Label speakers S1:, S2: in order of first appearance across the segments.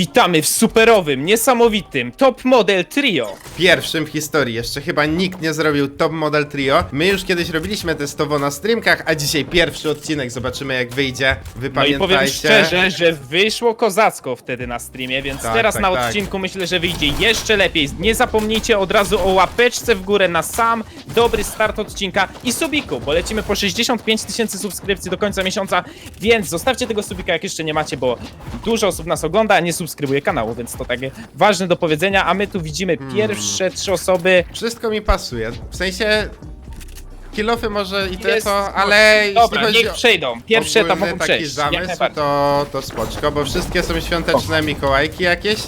S1: Witamy w superowym, niesamowitym Top Model Trio.
S2: Pierwszym w historii. Jeszcze chyba nikt nie zrobił top model trio. My już kiedyś robiliśmy testowo na streamkach, a dzisiaj pierwszy odcinek. Zobaczymy jak wyjdzie. Wy
S1: No i powiem szczerze, że wyszło kozacko wtedy na streamie, więc
S2: Tak,
S1: teraz
S2: tak,
S1: na
S2: tak.
S1: odcinku myślę, że wyjdzie jeszcze lepiej. Nie zapomnijcie od razu o łapeczce w górę na sam dobry start odcinka i subiku, bo lecimy po 65 tysięcy subskrypcji do końca miesiąca, więc zostawcie tego subika jak jeszcze nie macie, bo dużo osób nas ogląda, a nie subskrybuje kanału, więc to takie ważne do powiedzenia, a my tu widzimy
S2: Hmm.
S1: pierwsze trzy osoby.
S2: Wszystko mi pasuje. W sensie... Kilofy może i to,
S1: Jest-
S2: to ale
S1: Dobra,
S2: jeśli chodzi
S1: niech
S2: o
S1: przejdą. Pierwszy etap
S2: ogólny
S1: mogą
S2: taki
S1: przejść. jak
S2: zamysł,
S1: najbardziej.
S2: to, to spoczko, bo wszystkie są świąteczne Mikołajki jakieś.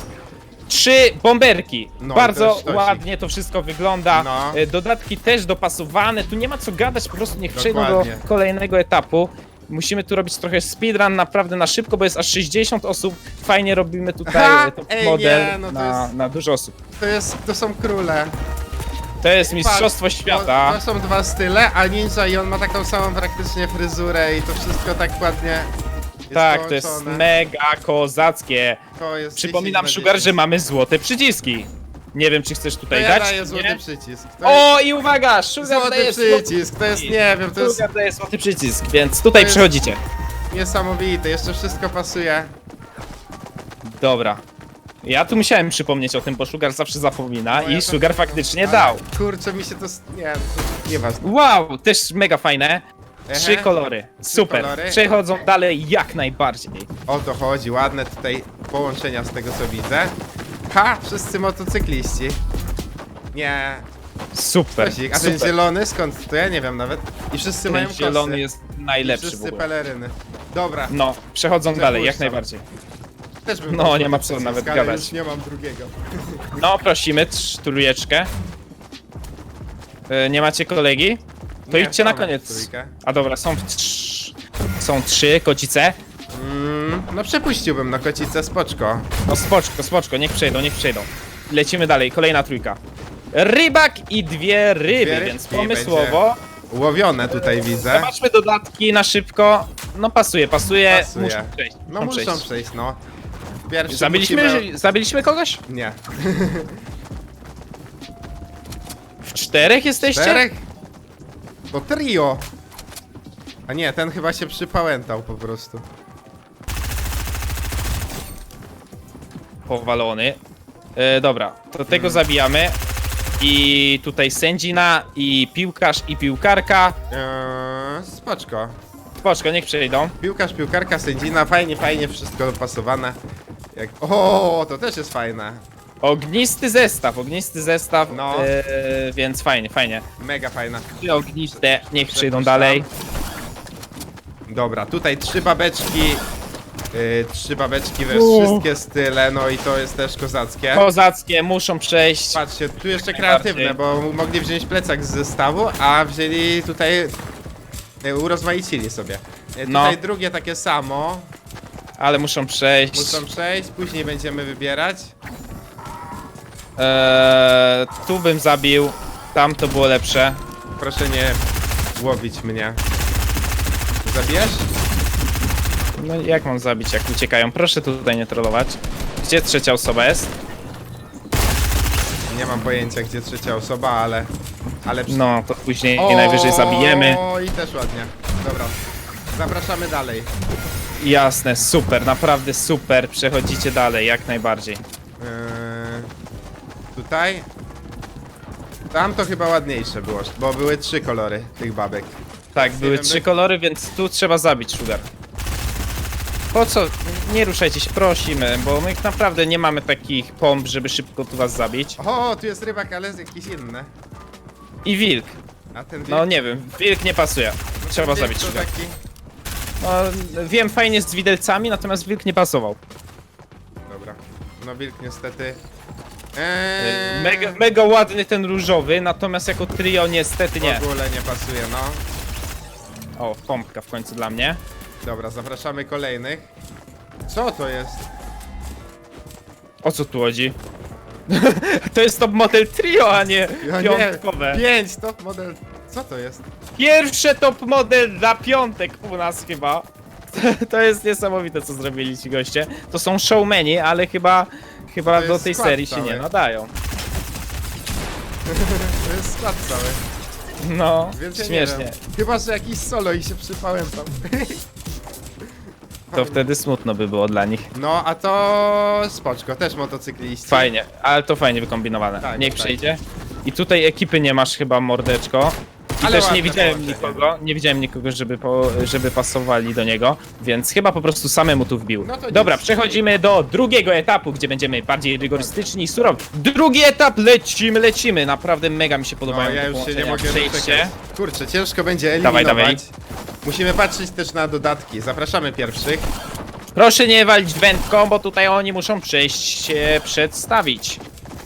S1: Trzy bomberki.
S2: No,
S1: Bardzo
S2: to jest sztosik.
S1: ładnie to wszystko wygląda.
S2: No.
S1: E, Dodatki też dopasowane. Tu nie ma co gadać, po prostu niech przejdą do
S2: Dokładnie.
S1: kolejnego etapu. Musimy tu robić trochę speedrun naprawdę na szybko, bo jest aż 60 osób. Fajnie robimy tutaj
S2: Ha!
S1: e, top
S2: Ej,
S1: model
S2: nie, no to
S1: na,
S2: jest-
S1: na dużo osób.
S2: To jest, to są króle.
S1: To jest mistrzostwo świata.
S2: To, są dwa style, a ninja i on ma taką samą praktycznie fryzurę i to wszystko tak ładnie jest
S1: tak, to jest
S2: połączone.
S1: mega kozackie.
S2: To jest
S1: Przypominam,
S2: 10 na
S1: Sugar,
S2: 10.
S1: że mamy złote przyciski. Nie wiem, czy chcesz tutaj
S2: ja
S1: dać.
S2: daję złoty
S1: nie?
S2: przycisk. To
S1: O, i uwaga! Sugar
S2: jest złoty
S1: daje
S2: przycisk, to jest, nie wiem, to jest
S1: Sugar daje złoty przycisk, więc tutaj
S2: jest-
S1: przechodzicie.
S2: niesamowite, jeszcze wszystko pasuje.
S1: Dobra. Ja tu musiałem przypomnieć o tym, bo Sugar zawsze zapomina
S2: No, ja
S1: i
S2: to-
S1: Sugar faktycznie
S2: Ale
S1: dał.
S2: Kurczę, mi się to... s- Nie, to nieważne.
S1: Wow, też mega fajne. Trzy
S2: Ehe.
S1: kolory. Super.
S2: kolory.
S1: Przechodzą dalej jak najbardziej.
S2: O to chodzi, ładne tutaj połączenia z tego co widzę. Ha, wszyscy motocykliści. Nie,
S1: Super.
S2: A ten
S1: super.
S2: zielony skąd to ja nie wiem nawet. I wszyscy mają
S1: Ten
S2: kosy.
S1: zielony jest najlepszy w
S2: wszyscy
S1: ogóle.
S2: peleryny. Dobra,
S1: No, przechodzą
S2: Te
S1: dalej, jak
S2: puszczam.
S1: najbardziej.
S2: też bym
S1: No, nie ma co nawet
S2: ale
S1: gadać.
S2: już nie mam drugiego.
S1: No, prosimy, trz- trójeczkę. E, Nie macie kolegi? To
S2: Nie,
S1: idźcie na
S2: mamy
S1: koniec.
S2: trójkę.
S1: A dobra, są trz... Są trzy kocice.
S2: Mm, no przepuściłbym na kocicę spoczko.
S1: No spoczko, spoczko, niech przejdą, niech przejdą. Lecimy dalej, kolejna trójka. Rybak i dwie ryby,
S2: Dwie
S1: więc pomysłowo.
S2: Łowione tutaj widzę.
S1: Zobaczmy dodatki na szybko. No pasuje, pasuje.
S2: Pasuje.
S1: Muszą przejść.
S2: No muszą przejść, no. Pierwszy
S1: Zabiliśmy,
S2: musimy...
S1: zabiliśmy kogoś?
S2: Nie.
S1: W czterech jesteście?
S2: Czterech? To trio. A nie, ten chyba się przypałętał po prostu.
S1: Powalony. E, dobra, to tego
S2: Mm.
S1: zabijamy. I tutaj sędzina, i piłkarz, i piłkarka.
S2: Eee, spoczko.
S1: Spoczko, niech przejdą.
S2: Piłkarz, piłkarka, sędzina, fajnie, fajnie, wszystko dopasowane. Jak... O, to też jest fajne.
S1: Ognisty zestaw, ognisty zestaw.
S2: No.
S1: E, więc fajnie, fajnie.
S2: Mega fajne.
S1: Trzy ogniste, niech przejdą
S2: Przepuszczam.
S1: dalej.
S2: Dobra, tutaj trzy babeczki. Yy, trzy babeczki we wszystkie style, no i to jest też kozackie.
S1: Kozackie muszą przejść.
S2: Patrzcie, tu jeszcze kreatywne, bo mogli wziąć plecak z zestawu, a wzięli tutaj... e, Urozmaicili sobie. E,
S1: No.
S2: Tutaj drugie takie samo.
S1: Ale muszą przejść.
S2: Muszą przejść, później będziemy wybierać.
S1: Eee, tu bym zabił. Tam to było lepsze.
S2: Proszę nie łowić mnie. Zabijesz?
S1: No jak mam zabić, jak uciekają? Proszę tutaj nie trollować. Gdzie trzecia osoba jest?
S2: Nie mam pojęcia, gdzie trzecia osoba, ale... Ale... przy-
S1: No, to później najwyżej zabijemy.
S2: O, i też ładnie. Dobra. Zapraszamy dalej.
S1: Jasne, super, naprawdę super. Przechodzicie dalej, jak najbardziej.
S2: Eee, tutaj. Tam to chyba ładniejsze było, bo były trzy kolory tych babek.
S1: Tak, były trzy kolory, więc tu trzeba zabić Sugar. Po co? Nie ruszajcie się, prosimy, bo my naprawdę nie mamy takich pomp, żeby szybko tu was zabić.
S2: O, tu jest rybak, ale jest jakiś inny.
S1: I wilk.
S2: A ten
S1: No nie wiem, wilk nie pasuje. Trzeba
S2: wilk
S1: zabić
S2: to taki...
S1: No, wiem, fajnie z widelcami, natomiast wilk nie pasował.
S2: Dobra. No wilk niestety... Eee,
S1: Mega, mega ładny ten różowy, natomiast jako trio niestety nie.
S2: W ogóle nie pasuje, no.
S1: O, pompka w końcu dla mnie.
S2: Dobra, zapraszamy kolejnych. Co to jest?
S1: O co tu chodzi? to jest top model trio, a nie
S2: Ja
S1: piątkowe.
S2: nie. Pięć, top model. Co to jest?
S1: Pierwsze top model dla piątek u nas chyba. To jest niesamowite, co zrobili ci goście. To są showmeni, ale chyba, chyba
S2: To
S1: do
S2: jest
S1: tej
S2: skład
S1: serii się
S2: cały.
S1: nie nadają.
S2: To jest skład cały.
S1: No,
S2: Więc ja nie
S1: śmiesznie.
S2: wiem. Chyba, że jakiś solo i się przypałem tam.
S1: To wtedy smutno by było dla nich.
S2: No, a to spoczko, też motocykliści.
S1: Fajnie, ale to fajnie wykombinowane.
S2: Tak,
S1: Niech
S2: tak.
S1: przejdzie. I tutaj ekipy nie masz chyba, mordeczko. I
S2: Ale
S1: też
S2: ładne
S1: nie widziałem
S2: połączenie.
S1: nikogo, nie widziałem nikogo, żeby, po, żeby pasowali do niego, więc chyba po prostu samemu tu wbił.
S2: No to nic.
S1: Dobra, przechodzimy do drugiego etapu, gdzie będziemy bardziej rygorystyczni i surowi. Drugi etap, lecimy, lecimy. Naprawdę mega mi się
S2: No,
S1: podobają
S2: ja
S1: te
S2: już się nie
S1: połączenia.
S2: mogę
S1: Przejście.
S2: doczekać. Kurczę, ciężko będzie
S1: Dawaj,
S2: eliminować.
S1: dawaj.
S2: Musimy patrzeć też na dodatki. Zapraszamy pierwszych.
S1: Proszę nie walić wędką, bo tutaj oni muszą przejść się przedstawić.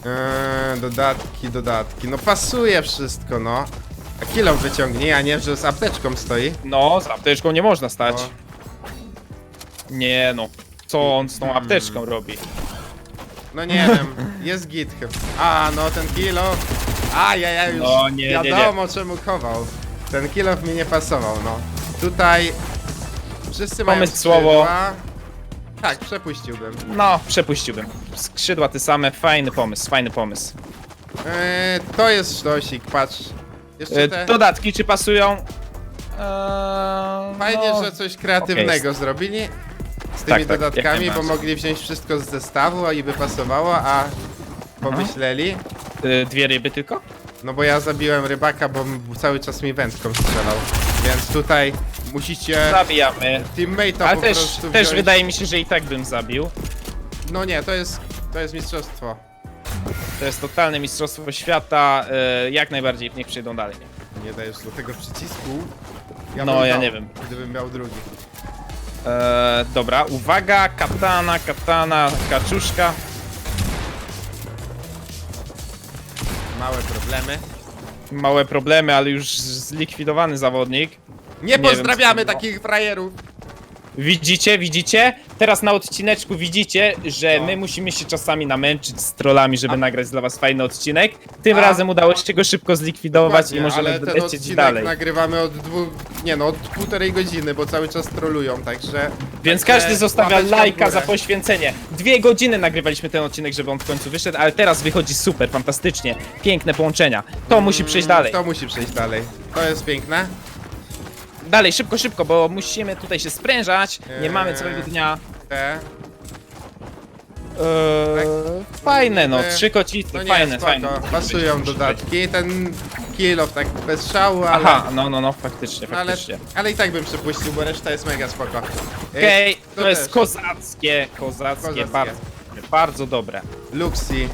S2: Eee, dodatki, dodatki. No pasuje wszystko, no. A kilo wyciągnij, a nie, że z apteczką stoi.
S1: No, z apteczką nie można stać.
S2: O.
S1: Nie no, co on z tą
S2: Hmm.
S1: apteczką robi?
S2: No nie wiem, jest git chyba. A, no ten kilo. A, ja, ja już
S1: No, nie, nie, nie.
S2: wiadomo czemu chował. Ten kilo mi nie pasował, no. Tutaj wszyscy mają skrzydła. Tak, przepuściłbym.
S1: No, przepuściłbym. Skrzydła te same, fajny pomysł, fajny pomysł.
S2: Eee, to jest sztosik, patrz. Jeszcze
S1: E,
S2: te...
S1: dodatki czy pasują? Eee,
S2: Fajnie,
S1: no,
S2: że coś kreatywnego zrobili z tymi
S1: Tak, tak, jak
S2: dodatkami, bo
S1: najbardziej.
S2: mogli wziąć wszystko z zestawu i by pasowało, a pomyśleli.
S1: e, Dwie ryby tylko?
S2: No bo ja zabiłem rybaka, bo m- cały czas mi wędką strzelał. Więc tutaj musicie
S1: Zabijamy.
S2: teammate'a
S1: Ale
S2: po
S1: też,
S2: prostu
S1: też
S2: wziąć.
S1: wydaje mi się, że i tak bym zabił.
S2: No nie, to jest, to jest mistrzostwo.
S1: To jest totalne mistrzostwo świata. e, Jak najbardziej, niech przejdą dalej.
S2: Nie dajesz do tego przycisku.
S1: No,
S2: bym
S1: ja
S2: dał,
S1: nie wiem.
S2: Gdybym miał drugi.
S1: E, dobra, uwaga, katana, katana, kaczuszka.
S2: Małe problemy.
S1: Małe problemy, ale już zlikwidowany zawodnik.
S2: Nie,
S1: wiem,
S2: pozdrawiamy
S1: co to
S2: takich frajerów.
S1: Widzicie, widzicie? Teraz na odcineczku widzicie, że
S2: No.
S1: my musimy się czasami namęczyć z trollami, żeby nagrać dla was fajny odcinek. Tym
S2: A.
S1: razem udało się go szybko zlikwidować
S2: Dokładnie,
S1: i możemy
S2: ale ten
S1: lecieć
S2: odcinek
S1: dalej.
S2: nagrywamy od dwóch, nie no, od półtorej godziny, bo cały czas trolują, także...
S1: Więc
S2: także
S1: każdy zostawia
S2: łapeczka w
S1: lajka
S2: górę.
S1: za poświęcenie. Dwie godziny nagrywaliśmy ten odcinek, żeby on w końcu wyszedł, ale teraz wychodzi super, fantastycznie. Piękne połączenia. To musi przejść dalej.
S2: To musi przejść dalej. To jest piękne.
S1: Dalej, szybko, szybko, bo musimy tutaj się sprężać. Nie
S2: Eee.
S1: mamy całego dnia.
S2: Te.
S1: Eee, fajne no,
S2: Eee,
S1: trzy kocicy,
S2: No nie,
S1: fajne,
S2: spoko.
S1: fajne.
S2: Pasują dodatki. Ten kill tak bez szału, ale...
S1: Aha, no, no, no, faktycznie,
S2: no ale,
S1: faktycznie.
S2: ale i tak bym przepuścił, bo reszta jest mega spoko.
S1: Okej,
S2: Ej,
S1: to jest
S2: też.
S1: kozackie, kozackie,
S2: Kozackie.
S1: bardzo, bardzo dobre.
S2: Luxi.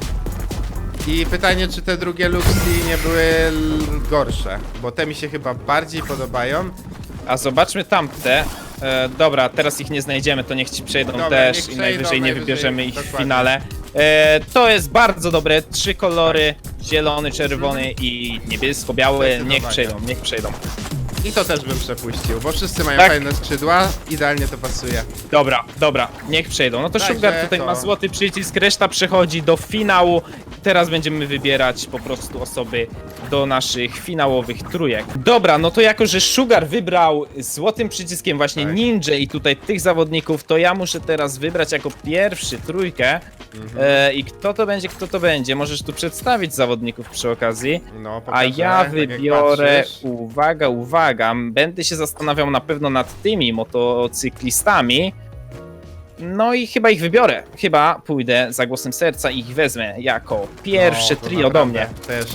S2: I pytanie, czy te drugie Luxi nie były l- gorsze, bo te mi się chyba bardziej podobają.
S1: A zobaczmy tamte. E, dobra, teraz ich nie znajdziemy, to niech ci przejdą
S2: Dobra,
S1: też
S2: niech
S1: i
S2: przejdą,
S1: najwyżej nie
S2: najwyżej,
S1: wybierzemy ich w
S2: dokładnie.
S1: finale. E, to jest bardzo dobre, trzy kolory, zielony, czerwony i niebiesko-biały, niech
S2: Zdecydowanie.
S1: przejdą, niech przejdą.
S2: I to też bym przepuścił, bo wszyscy mają
S1: Tak.
S2: fajne skrzydła, idealnie to pasuje.
S1: Dobra, dobra, niech przejdą. No to
S2: Także
S1: Sugar tutaj
S2: to-
S1: ma złoty przycisk, reszta przechodzi do finału. Teraz będziemy wybierać po prostu osoby do naszych finałowych trójek. Dobra, no to jako, że Sugar wybrał złotym przyciskiem właśnie
S2: Tak.
S1: Ninja i tutaj tych zawodników, to ja muszę teraz wybrać jako pierwszy trójkę.
S2: Mhm.
S1: E, I kto to będzie, kto to będzie? Możesz tu przedstawić zawodników przy okazji.
S2: No,
S1: A
S2: pokażę,
S1: ja
S2: tak jak
S1: wybiorę,
S2: patrzysz.
S1: uwaga, będę się zastanawiał na pewno nad tymi motocyklistami. No i chyba ich wybiorę. Chyba pójdę za głosem serca i ich wezmę jako pierwsze
S2: No, to
S1: trio do
S2: naprawdę
S1: mnie.
S2: Też.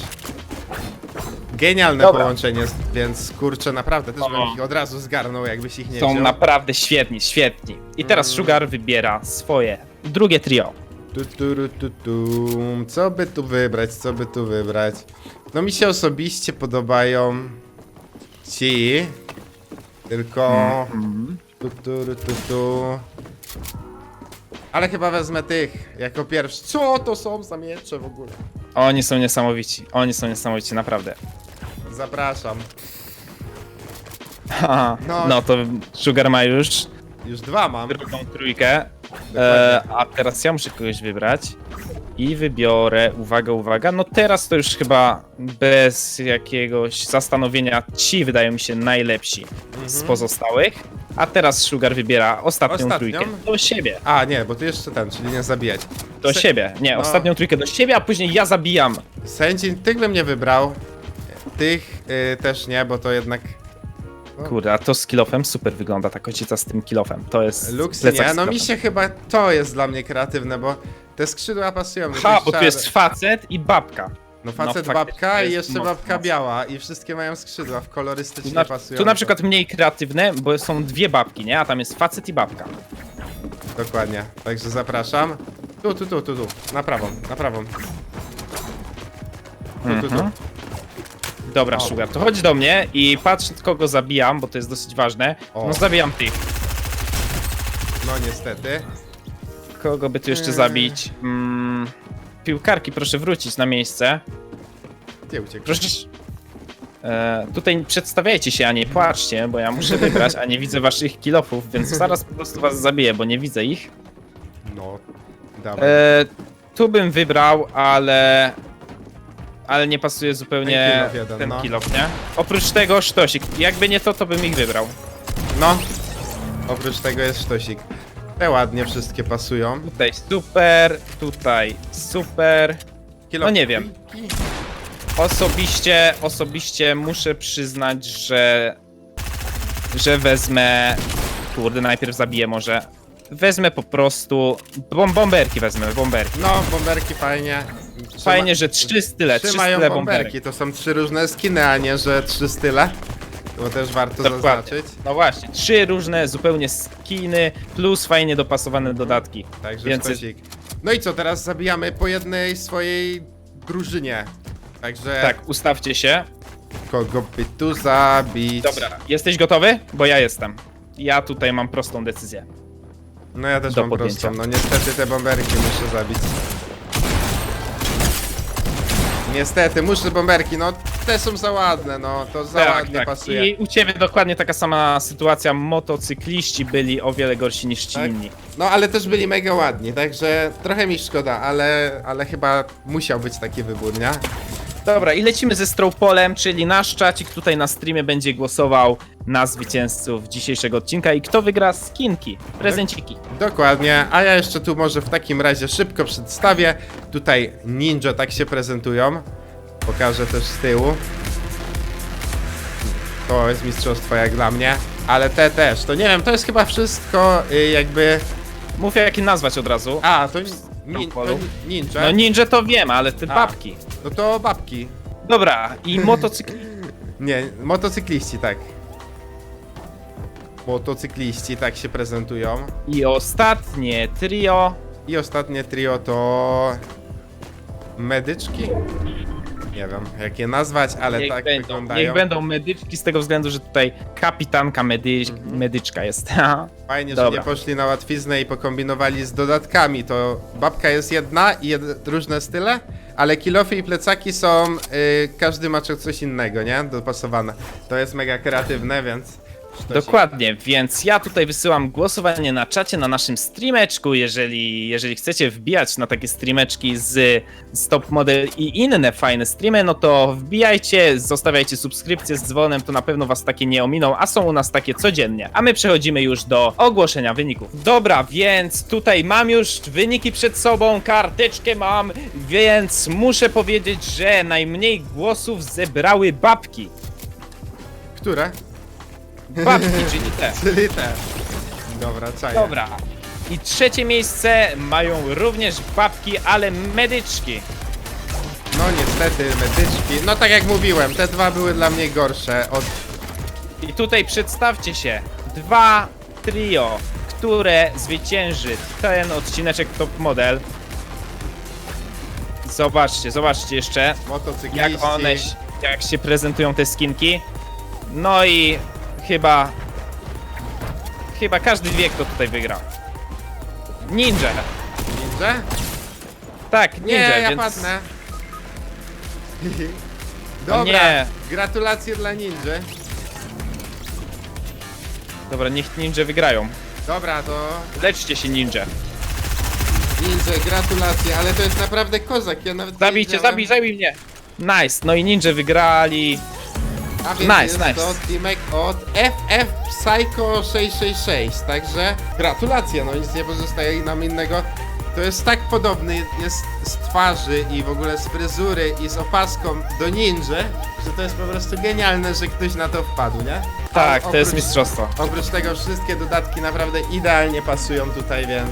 S2: Genialne
S1: Dobra.
S2: połączenie, więc kurczę, naprawdę też
S1: O.
S2: bym ich od razu zgarnął, jakbyś ich nie
S1: Są
S2: wziął.
S1: naprawdę świetni, świetni. I teraz
S2: Mm.
S1: Sugar wybiera swoje drugie trio.
S2: Tu, tu, ru, tu, tu. Co by tu wybrać, co by tu wybrać? No mi się osobiście podobają ci, tylko tu, tu, ru, tu, tu. Ale chyba wezmę tych jako pierwszy. Co to są za miecze w ogóle?
S1: Oni są niesamowici, oni są niesamowici, naprawdę.
S2: Zapraszam.
S1: Haha,
S2: No.
S1: No to Sugar ma już
S2: Już dwa mam.
S1: drugą trójkę. E, a teraz ja muszę kogoś wybrać. I wybiorę, uwaga, uwaga, no teraz to już chyba bez jakiegoś zastanowienia ci wydają mi się najlepsi z
S2: Mhm.
S1: pozostałych. A teraz Sugar wybiera ostatnią,
S2: Ostatnią?
S1: trójkę do siebie.
S2: A, nie, bo tu jeszcze ten, czyli nie zabijać.
S1: Do
S2: Se-
S1: siebie. Nie,
S2: no.
S1: ostatnią trójkę do siebie, a później ja zabijam.
S2: Sędzin, tych bym nie wybrał. Tych y, też nie, bo to jednak...
S1: Kurde, a to z kilofem super wygląda ta kocica z tym kilofem. To jest
S2: Lux
S1: plecak
S2: nie,
S1: z
S2: no mi
S1: kilofem.
S2: się chyba to jest dla mnie kreatywne, bo te skrzydła pasują. do
S1: Ha, bo tu jest facet i babka.
S2: No facet,
S1: no, faktycznie
S2: babka i
S1: jest
S2: jeszcze
S1: mocno,
S2: babka
S1: mocno.
S2: biała i wszystkie mają skrzydła, w kolorystycznie
S1: na,
S2: pasują.
S1: tu na przykład mniej kreatywne, bo są dwie babki, nie? A tam jest facet i babka.
S2: Dokładnie, także zapraszam. Tu, tu, tu, tu, tu, na prawą, na prawą. Tu, tu, tu.
S1: Mhm. Dobra. Sugar, to chodź do mnie i patrz kogo zabijam, bo to jest dosyć ważne.
S2: O.
S1: No zabijam tych.
S2: No niestety.
S1: Kogo by tu jeszcze zabić? Mm, piłkarki, proszę wrócić na miejsce.
S2: Gdzie uciekł?
S1: Proszę. E, tutaj przedstawiajcie się, a nie płaczcie, bo ja muszę wybrać, a nie widzę waszych kilofów, więc zaraz po prostu was zabiję, bo nie widzę ich.
S2: No, dawaj.
S1: E, tu bym wybrał, ale. Ale nie pasuje zupełnie
S2: Ten kilof jeden,
S1: ten
S2: no.
S1: kilof, nie? Oprócz tego sztosik. Jakby nie to, to bym ich wybrał.
S2: No, oprócz tego jest sztosik. Te ładnie wszystkie pasują.
S1: Tutaj super, tutaj super.
S2: Kilo-
S1: No nie wiem. Osobiście, osobiście muszę przyznać, że. że wezmę. Kurde, najpierw zabiję może. Wezmę po prostu. Bom bomberki wezmę, bomberki.
S2: No, bomberki fajnie. Trzyma-
S1: Fajnie, że trzy style, trzy
S2: Trzymają
S1: style
S2: bomberki,
S1: bomberek.
S2: to są trzy różne skiny, a nie, że trzy style. Bo też warto
S1: Dokładnie.
S2: zaznaczyć.
S1: No właśnie, trzy różne zupełnie skiny, plus fajnie dopasowane dodatki.
S2: Także
S1: Więc-
S2: sztosik. No i co, teraz zabijamy po jednej swojej drużynie. Także
S1: Tak, ustawcie się.
S2: kogo by tu zabić?
S1: Dobra, jesteś gotowy? Bo ja jestem. Ja tutaj mam prostą decyzję.
S2: No ja też
S1: Do
S2: mam
S1: podjęcia.
S2: prostą. No niestety te bomberki muszę zabić. Niestety, muszę bomberki, no te są za ładne, no to za ładnie pasuje.
S1: Tak, I u ciebie dokładnie taka sama sytuacja. Motocykliści byli o wiele gorsi niż ci
S2: Tak?
S1: inni.
S2: No ale też byli mega ładni, także trochę mi szkoda, ale, ale chyba musiał być taki wybór, nie?
S1: Dobra, i lecimy ze Strawpolem, czyli nasz czacik tutaj na streamie będzie głosował na zwycięzców dzisiejszego odcinka i kto wygra skinki, prezenciki.
S2: Dokładnie, a ja jeszcze tu może w takim razie szybko przedstawię. Tutaj ninja tak się prezentują. Pokażę też z tyłu. To jest mistrzostwo jak dla mnie, ale te też. To nie wiem, to jest chyba wszystko y, jakby...
S1: Mów jak je nazwać od razu.
S2: A, to, nin, to ninja.
S1: No ninja to wiem, ale te
S2: A.
S1: babki.
S2: No to babki.
S1: Dobra, i motocykliści.
S2: Nie, motocykliści, tak. Motocykliści tak się prezentują.
S1: I ostatnie trio.
S2: I ostatnie trio to... Medyczki? Nie wiem, jak je nazwać, ale
S1: Niech
S2: tak
S1: będą,
S2: wyglądają.
S1: niech będą medyczki z tego względu, że tutaj kapitanka medy medyczka jest.
S2: Fajnie, że
S1: Dobra.
S2: nie poszli na łatwiznę i pokombinowali z dodatkami. To babka jest jedna i jed różne style, ale kilofy i plecaki są... y, każdy ma coś innego, nie? Dopasowane. To jest mega kreatywne, więc...
S1: Dokładnie, więc ja tutaj wysyłam głosowanie na czacie na naszym streameczku. Jeżeli, jeżeli chcecie wbijać na takie streameczki z, z Top Model i inne fajne streamy, no to wbijajcie, zostawiajcie subskrypcję z dzwonem, to na pewno was takie nie ominą, a są u nas takie codziennie. A my przechodzimy już do ogłoszenia wyników. Dobra, więc tutaj mam już wyniki przed sobą, karteczkę mam, więc muszę powiedzieć, że najmniej głosów zebrały babki.
S2: Które?
S1: Babki, czyli te.
S2: Czyli te. Dobra, czaję.
S1: Dobra. I trzecie miejsce mają również babki, ale medyczki.
S2: No niestety, medyczki. No tak jak mówiłem, te dwa były dla mnie gorsze od...
S1: I tutaj przedstawcie się. Dwa trio, które zwycięży ten odcineczek Top Model. Zobaczcie, zobaczcie jeszcze,
S2: Motocykliści.
S1: jak one, jak się prezentują te skinki. No i chyba, chyba każdy wie, kto tutaj wygra. Ninja.
S2: Ninja?
S1: Tak,
S2: Nie,
S1: ninja,
S2: ja
S1: więc...
S2: padnę. Dobra,
S1: nie.
S2: gratulacje dla ninja.
S1: Dobra, niech ninja wygrają.
S2: Dobra, to
S1: Leczcie się ninja.
S2: ninja, gratulacje, ale to jest naprawdę kozak, ja nawet nie
S1: Zabijcie,
S2: wiedziałem.
S1: zabij, zabij mnie. Nice, no i ninja wygrali.
S2: A więc
S1: Nice,
S2: jest
S1: nice.
S2: to teamek od FF Psycho 666, od FF Psycho 666, także gratulacje, no nic nie pozostaje nam innego. To jest tak podobny, jest z twarzy i w ogóle z fryzury i z opaską do ninja, że to jest po prostu genialne, że ktoś na to wpadł, nie?
S1: Tak, to jest mistrzostwo.
S2: Oprócz tego wszystkie dodatki naprawdę idealnie pasują tutaj, więc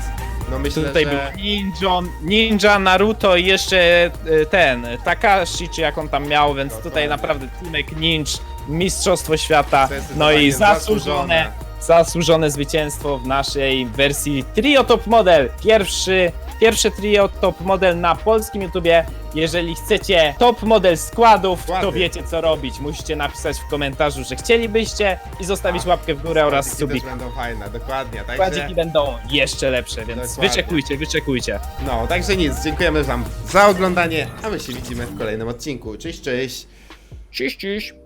S2: no myślę,
S1: Tutaj
S2: że...
S1: był Ninja, Ninja, Naruto i jeszcze e, ten, Takashi, czy jak on tam miał, więc
S2: Dokładnie.
S1: tutaj naprawdę teamek Ninja, mistrzostwo świata, no
S2: Zdecydowanie
S1: i
S2: zasłużone,
S1: zasłużone zwycięstwo w naszej wersji Trio Top Model. Pierwszy, pierwsze Trio Top Model na polskim YouTubie. Jeżeli chcecie top model składów, to wiecie co robić. Musicie napisać w komentarzu, że chcielibyście i zostawić
S2: Tak.
S1: łapkę w górę oraz subik.
S2: też będą fajne, dokładnie, także...
S1: Składziki będą jeszcze lepsze, więc
S2: Dokładnie.
S1: wyczekujcie, wyczekujcie.
S2: No, także nic, dziękujemy wam za oglądanie, a my się widzimy w kolejnym odcinku. Cześć, cześć!
S1: Cześć, cześć.